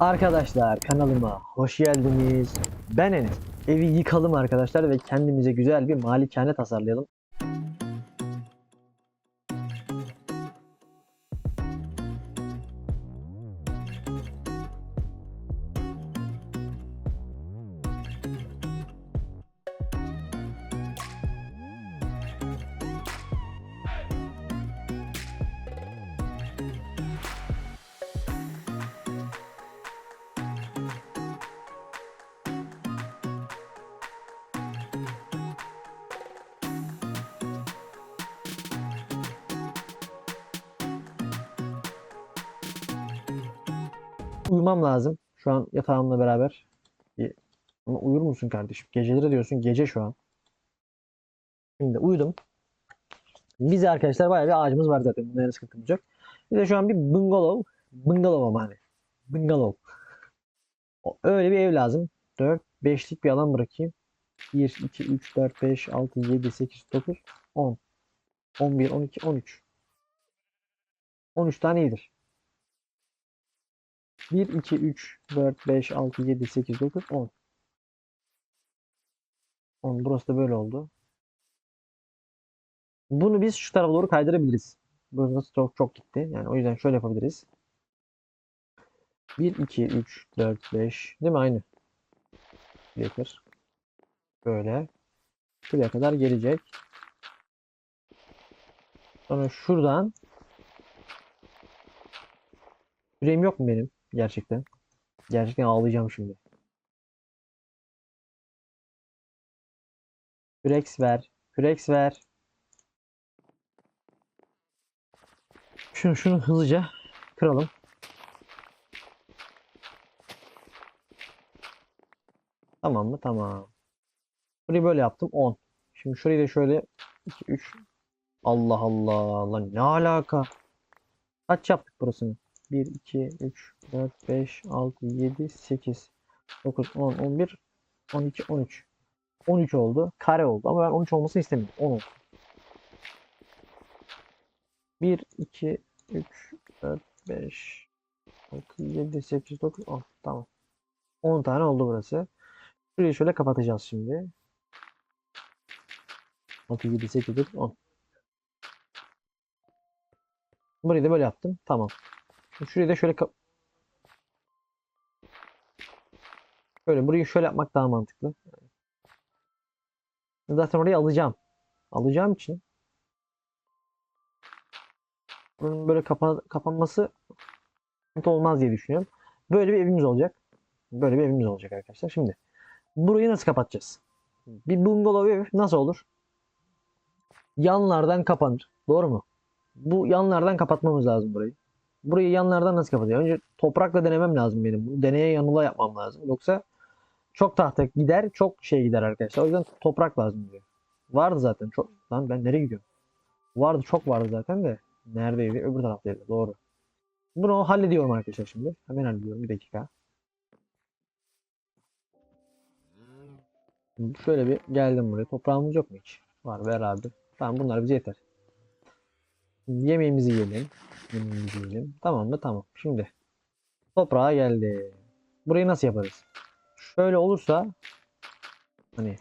Arkadaşlar kanalıma hoş geldiniz. Ben Enes. Evi yıkalım arkadaşlar ve kendimize güzel bir malikane tasarlayalım. Uyumam lazım. Şu an yatağımla beraber. Bir- Ama uyur musun kardeşim? Geceleri diyorsun. Gece şu an. Şimdi uyudum. Bize arkadaşlar bayağı bir ağacımız var zaten. Bunda yana sıkıntımız yok. Bir de şu an bir bungalov. Bungalov ama hani. Bungalov. Öyle bir ev lazım. 4, 5'lik bir alan bırakayım. 1, 2, 3, 4, 5, 6, 7, 8, 9, 10. 11, 12, 13. 13 tane iyidir. 1, 2, 3, 4, 5, 6, 7, 8, 9, 10. 10. Burası da böyle oldu. Bunu biz şu tarafa doğru kaydırabiliriz. Burası çok çok gitti. Yani o yüzden şöyle yapabiliriz. 1, 2, 3, 4, 5. Değil mi? Aynı. Getir. Böyle. Şuraya kadar gelecek. Sonra şuradan Sürem yok mu benim? Gerçekten. Gerçekten ağlayacağım şimdi. Kürex ver. Kürex ver. Şunu şunu hızlıca kıralım. Tamam mı? Tamam. Burayı böyle yaptım. 10. Şimdi şurayı da şöyle 2 3 Allah Allah lan ne alaka? Kaç yaptık burasını? 1 2 3 4 5 6 7 8 9 10 11 12 13 13 oldu. Kare oldu ama ben 13 olmasını istemiyorum. 10 oldu. 1 2 3 4 5 6 7 8 9 10 tamam. 10 tane oldu burası. Şurayı şöyle kapatacağız şimdi. 6 7 8 9 10 Burayı da böyle yaptım. Tamam. Şurayı da şöyle Şöyle burayı şöyle yapmak daha mantıklı. Zaten orayı alacağım. Alacağım için bunun böyle kapa kapanması olmaz diye düşünüyorum. Böyle bir evimiz olacak. Böyle bir evimiz olacak arkadaşlar. Şimdi burayı nasıl kapatacağız? Bir bungalov ev nasıl olur? Yanlardan kapanır. Doğru mu? Bu yanlardan kapatmamız lazım burayı. Burayı yanlardan nasıl kapatacağım? Önce toprakla denemem lazım benim. Deneye yanıla yapmam lazım. Yoksa çok tahta gider, çok şey gider arkadaşlar. O yüzden toprak lazım diyor. Vardı zaten çok. Lan ben nereye gidiyorum? Vardı çok vardı zaten de. Neredeydi? Öbür taraftaydı. Doğru. Bunu hallediyorum arkadaşlar şimdi. Hemen hallediyorum. Bir dakika. Şöyle bir geldim buraya. Toprağımız yok mu hiç? Var ver. Tamam bunlar bize yeter. Yemeğimizi yiyelim. Yiyelim. Tamam mı? Tamam. Şimdi toprağa geldi. Burayı nasıl yaparız? Şöyle olursa hani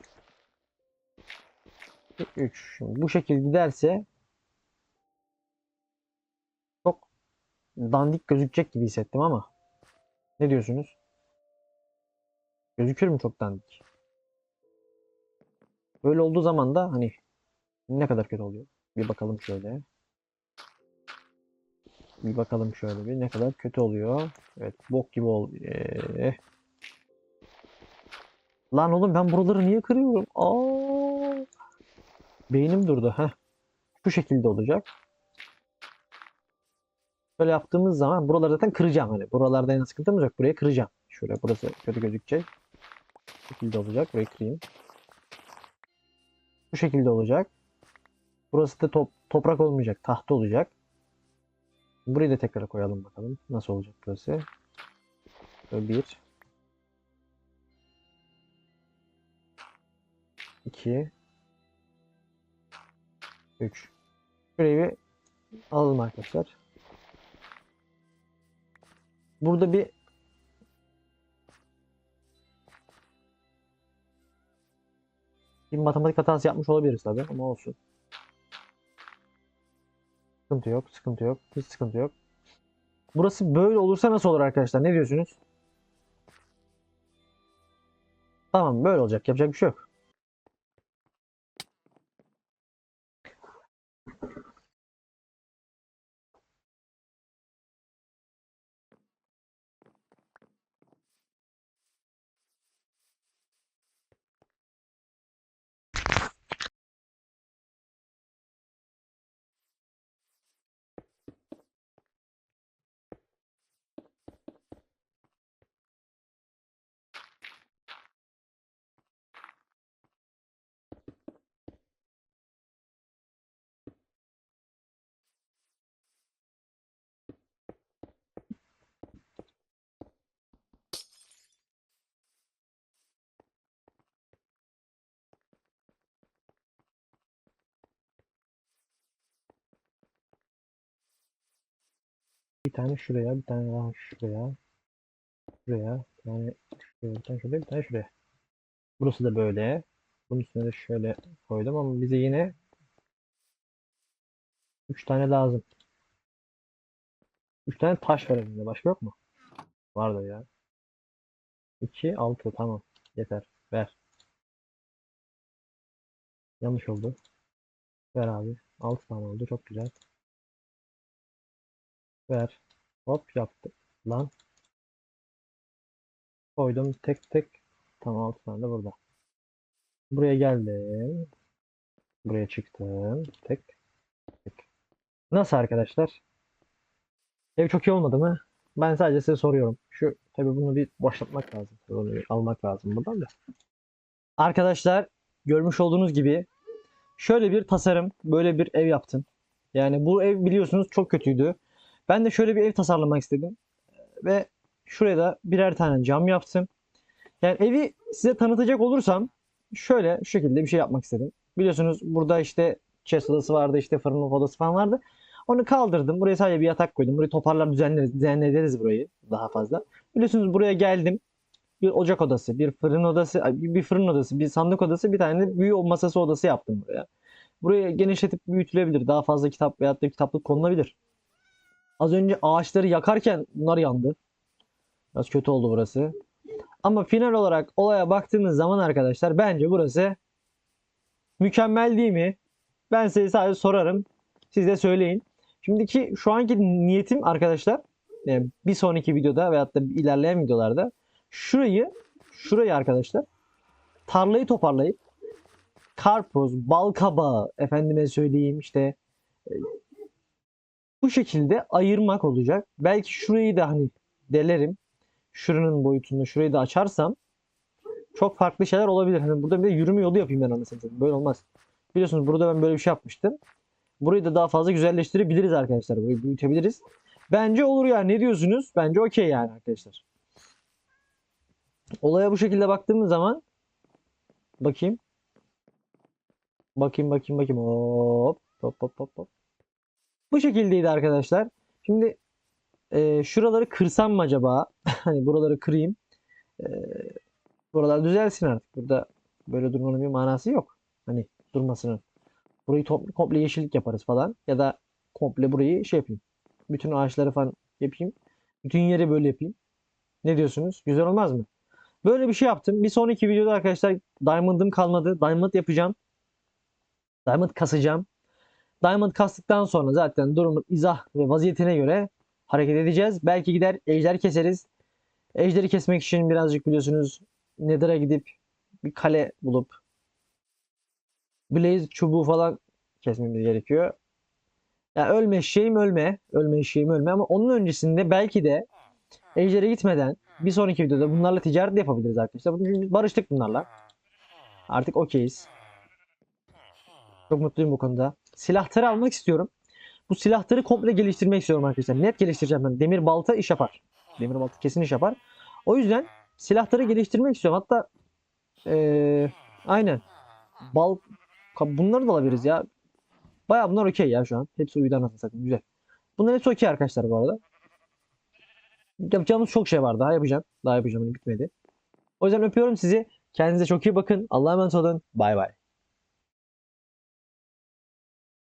3 Şimdi bu şekilde giderse çok dandik gözükecek gibi hissettim ama ne diyorsunuz? Gözükür mü çok dandik? Böyle olduğu zaman da hani ne kadar kötü oluyor? Bir bakalım şöyle. Bir bakalım şöyle bir ne kadar kötü oluyor. Evet bok gibi ol. Ee. Lan oğlum ben buraları niye kırıyorum? Aa! Beynim durdu. Heh. Şu şekilde olacak. Böyle yaptığımız zaman buraları zaten kıracağım. Hani buralarda en sıkıntımız yok. Buraya kıracağım. Şöyle burası kötü gözükecek. Bu şekilde olacak. Burayı kırayım. Bu şekilde olacak. Burası da top, toprak olmayacak. Tahta olacak. Burayı da tekrar koyalım bakalım. Nasıl olacak burası? Böyle bir. İki. Üç. Şurayı bir alalım arkadaşlar. Burada bir bir matematik hatası yapmış olabiliriz tabi ama olsun. Sıkıntı yok, sıkıntı yok. Hiç sıkıntı yok. Burası böyle olursa nasıl olur arkadaşlar? Ne diyorsunuz? Tamam böyle olacak. Yapacak bir şey yok. Bir tane şuraya, bir tane daha şuraya. Şuraya, tane şuraya, bir tane şuraya, bir tane şuraya. Burası da böyle. Bunun üstüne de şöyle koydum ama bize yine 3 tane lazım. 3 tane taş var elimde. Başka yok mu? Vardı ya. 2, 6 tamam. Yeter. Ver. Yanlış oldu. Ver abi. 6 tane oldu. Çok güzel. Ver. Hop yaptı. Lan. Koydum tek tek. Tamam 6 tane de burada. Buraya geldim. Buraya çıktım. Tek. Tek. Nasıl arkadaşlar? Ev çok iyi olmadı mı? Ben sadece size soruyorum. Şu tabii bunu bir boşaltmak lazım. Bunu bir almak lazım buradan da. Arkadaşlar görmüş olduğunuz gibi şöyle bir tasarım, böyle bir ev yaptım. Yani bu ev biliyorsunuz çok kötüydü. Ben de şöyle bir ev tasarlamak istedim. Ve şuraya da birer tane cam yaptım. Yani evi size tanıtacak olursam şöyle şu şekilde bir şey yapmak istedim. Biliyorsunuz burada işte chest odası vardı, işte fırın odası falan vardı. Onu kaldırdım. Buraya sadece bir yatak koydum. Burayı toparlar düzenleriz, düzenleriz burayı daha fazla. Biliyorsunuz buraya geldim. Bir ocak odası, bir fırın odası, bir fırın odası, bir sandık odası, bir tane büyü masası odası yaptım buraya. Burayı genişletip büyütülebilir. Daha fazla kitap veyahut da kitaplık konulabilir. Az önce ağaçları yakarken bunlar yandı. Biraz kötü oldu burası. Ama final olarak olaya baktığımız zaman arkadaşlar bence burası mükemmel değil mi? Ben size sadece sorarım. Siz de söyleyin. Şimdiki şu anki niyetim arkadaşlar yani bir sonraki videoda veyahut da ilerleyen videolarda şurayı şurayı arkadaşlar tarlayı toparlayıp karpuz, bal kabağı efendime söyleyeyim işte e, bu şekilde ayırmak olacak. Belki şurayı da hani delerim. Şuranın boyutunu şurayı da açarsam çok farklı şeyler olabilir. Hani burada bir de yürüme yolu yapayım ben anasını satayım. Böyle olmaz. Biliyorsunuz burada ben böyle bir şey yapmıştım. Burayı da daha fazla güzelleştirebiliriz arkadaşlar. Burayı büyütebiliriz. Bence olur yani. Ne diyorsunuz? Bence okey yani arkadaşlar. Olaya bu şekilde baktığımız zaman bakayım. Bakayım bakayım bakayım. Hop hop hop hop. Bu şekildeydi arkadaşlar. Şimdi e, şuraları kırsam mı acaba? hani buraları kırayım. E, buralar düzelsin artık. Burada böyle durmanın bir manası yok. Hani durmasının. Burayı top- komple yeşillik yaparız falan. Ya da komple burayı şey yapayım. Bütün ağaçları falan yapayım. Bütün yeri böyle yapayım. Ne diyorsunuz? Güzel olmaz mı? Böyle bir şey yaptım. Bir sonraki videoda arkadaşlar Diamond'ım kalmadı. Diamond yapacağım. Diamond kasacağım. Diamond kastıktan sonra zaten durumun izah ve vaziyetine göre hareket edeceğiz. Belki gider ejder keseriz. Ejderi kesmek için birazcık biliyorsunuz Nether'a gidip bir kale bulup Blaze çubuğu falan kesmemiz gerekiyor. Ya ölme eşeğim ölme. Ölme eşeğim ölme ama onun öncesinde belki de Ejder'e gitmeden bir sonraki videoda bunlarla ticaret yapabiliriz arkadaşlar. Barıştık bunlarla. Artık okeyiz. Çok mutluyum bu konuda. Silahları almak istiyorum. Bu silahları komple geliştirmek istiyorum arkadaşlar. Net geliştireceğim ben. Demir balta iş yapar. Demir balta kesin iş yapar. O yüzden silahları geliştirmek istiyorum. Hatta eee, aynen. Bal bunları da alabiliriz ya. Baya bunlar okey ya şu an. Hepsi uyudan anasını satayım. Güzel. Bunların hepsi okey arkadaşlar bu arada. Yapacağımız çok şey var. Daha yapacağım. Daha yapacağım. Bitmedi. O yüzden öpüyorum sizi. Kendinize çok iyi bakın. Allah'a emanet olun. Bay bay.